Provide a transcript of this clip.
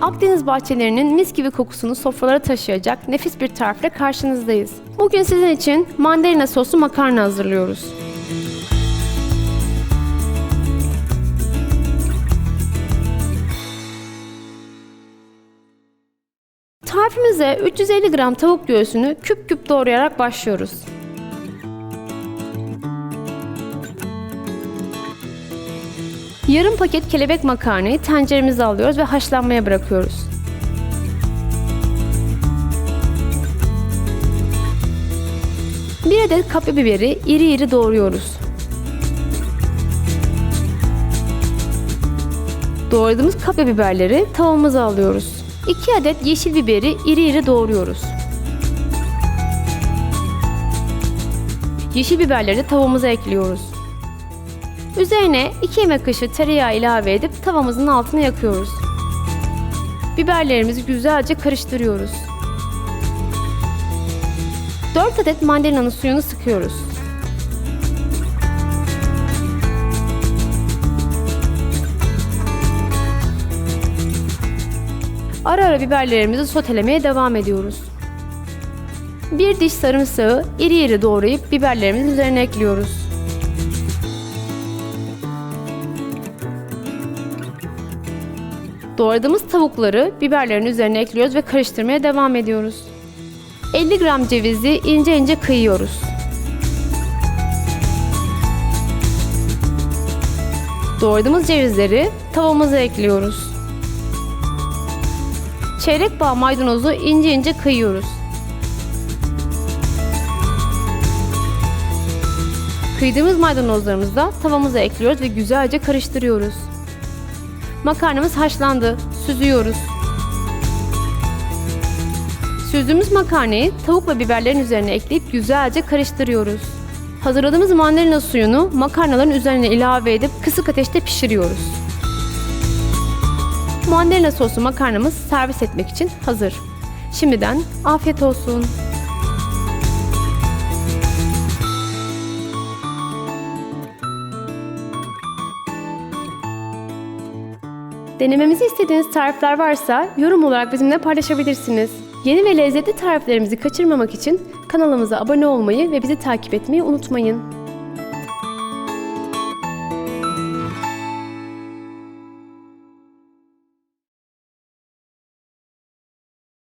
Akdeniz bahçelerinin mis gibi kokusunu sofralara taşıyacak nefis bir tarifle karşınızdayız. Bugün sizin için mandalina soslu makarna hazırlıyoruz. Tarifimize 350 gram tavuk göğsünü küp küp doğrayarak başlıyoruz. Yarım paket kelebek makarnayı tenceremize alıyoruz ve haşlanmaya bırakıyoruz. Bir adet kapya biberi iri iri doğruyoruz. Doğradığımız kapya biberleri tavamıza alıyoruz. 2 adet yeşil biberi iri iri doğruyoruz. Yeşil biberleri de tavamıza ekliyoruz. Üzerine 2 yemek kaşığı tereyağı ilave edip tavamızın altını yakıyoruz. Biberlerimizi güzelce karıştırıyoruz. 4 adet mandalinanın suyunu sıkıyoruz. Ara ara biberlerimizi sotelemeye devam ediyoruz. Bir diş sarımsağı iri iri doğrayıp biberlerimizin üzerine ekliyoruz. Doğradığımız tavukları biberlerin üzerine ekliyoruz ve karıştırmaya devam ediyoruz. 50 gram cevizi ince ince kıyıyoruz. Doğradığımız cevizleri tavamıza ekliyoruz. Çeyrek bağ maydanozu ince ince kıyıyoruz. Kıydığımız maydanozlarımızı da tavamıza ekliyoruz ve güzelce karıştırıyoruz. Makarnamız haşlandı. Süzüyoruz. Süzdüğümüz makarnayı tavuk ve biberlerin üzerine ekleyip güzelce karıştırıyoruz. Hazırladığımız mandalina suyunu makarnaların üzerine ilave edip kısık ateşte pişiriyoruz. Mandalina soslu makarnamız servis etmek için hazır. Şimdiden afiyet olsun. Denememizi istediğiniz tarifler varsa yorum olarak bizimle paylaşabilirsiniz. Yeni ve lezzetli tariflerimizi kaçırmamak için kanalımıza abone olmayı ve bizi takip etmeyi unutmayın.